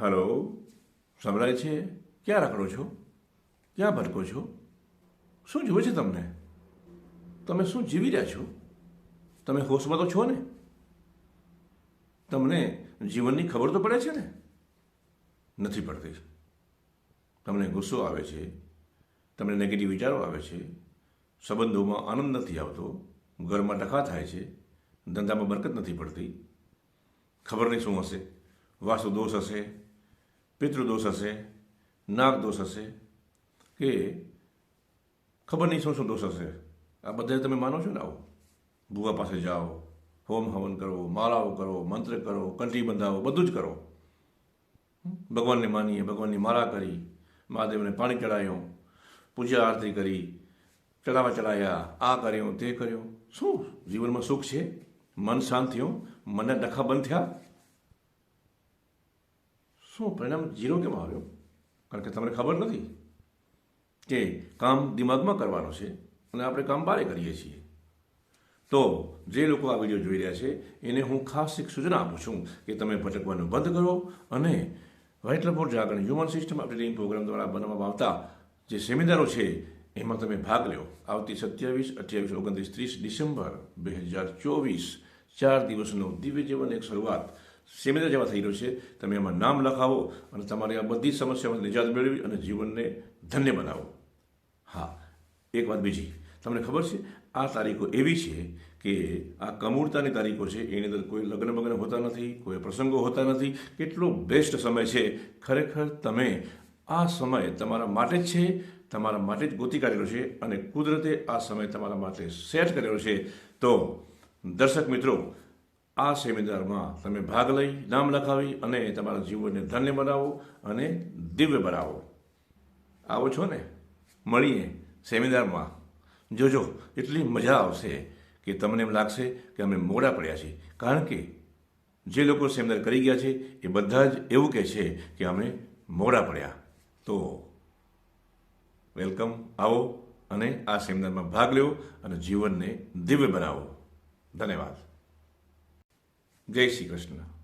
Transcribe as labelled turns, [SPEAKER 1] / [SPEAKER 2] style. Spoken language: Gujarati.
[SPEAKER 1] હલો, સંભળાય છે? ક્યાં રખડો છો? ક્યાં ભટકો છો? શું જુએ છે તમને? તમે શું જીવી રહ્યા છો? તમે હોશમાં તો છો ને? તમને જીવનની ખબર તો પડે છે ને? નથી પડતી. તમને ગુસ્સો આવે છે. તમને નેગેટિવ વિચારો આવે છે. સંબંધોમાં આનંદ નથી આવતો. ઘરમાં ટકા થાય છે. ધંધામાં બરકત નથી પડતી. ખબર નહીં શું હશે. વાસુ દોષ હશે. પિતૃદોષ હશે નાગ દોષ હશે, કે ખબર નહીં શું શું દોષ હશે. આ બધા તમે માનો છો ને આવું? ભૂવા પાસે જાઓ, હોમ હવન કરો, માળાઓ કરો, મંત્ર કરો, કંઠી બંધાવો, બધું જ કરો. ભગવાનને માનીએ, ભગવાનની માળા કરી, મહાદેવને પાણી ચડાયું, પૂજા આરતી કરી ચડાવા ચડાયા, આ કર્યું, તે કર્યું. શું? જીવનમાં સુખ છે? મન શાંત થયું? મનના ડખા બંધ થયા? શું પરિણામ? જીરો કેમ આવ્યો? કારણ કે તમને ખબર નથી કે કામ દિમાગમાં કરવાનું છે અને આપણે કામ બારે કરીએ છીએ. તો જે લોકો આ વીડિયો જોઈ રહ્યા છે, એને હું ખાસ એક સૂચના આપું છું કે તમે ભટકવાનું બંધ કરો અને વ્હાઇટ લપોર જાગરણ હ્યુમન સિસ્ટમ અપડેટિંગ પ્રોગ્રામ દ્વારા બનાવવામાં આવતા જે સેમિનારો છે, એમાં તમે ભાગ લો. આવતી સત્યાવીસ, અઠ્યાવીસ, ઓગણત્રીસ, ત્રીસ ડિસેમ્બર બે હજાર ચોવીસ, ચાર દિવસનો દિવ્ય જીવન એક શરૂઆત સેમિનાર જેવા થઈ રહ્યો છે. તમે એમાં નામ લખાવો અને તમારી આ બધી સમસ્યાઓથી નિજાત મેળવી અને જીવનને ધન્ય બનાવો. હા, એક વાત બીજી. તમને ખબર છે, આ તારીખો એવી છે કે આ કમૂળતાની તારીખો છે. એની અંદર કોઈ લગ્ન બગ્ન હોતા નથી, કોઈ પ્રસંગો હોતા નથી. કેટલો બેસ્ટ સમય છે. ખરેખર તમે આ સમય તમારા માટે જ છે, તમારા માટે જ ગોતી કાઢેલો છે અને કુદરતે આ સમય તમારા માટે સેટ કરેલો છે. તો દર્શક મિત્રો આ સેમિનારમાં તમે ભાગ લઈ, નામ લખાવી અને તમારા જીવનને ધન્ય બનાવો અને દિવ્ય બનાવો. આવો છો ને? મળીએ સેમિનારમાં. જોજો, એટલી મજા આવશે કે તમને એમ લાગશે કે અમે મોડા પડ્યા છીએ. કારણ કે જે લોકો સેમિનાર કરી ગયા છે, એ બધા જ એવું કહે છે કે અમે મોડા પડ્યા. તો વેલકમ, આવો અને આ સેમિનારમાં ભાગ લો અને જીવનને દિવ્ય બનાવો. ધન્યવાદ. જય શ્રી કૃષ્ણ.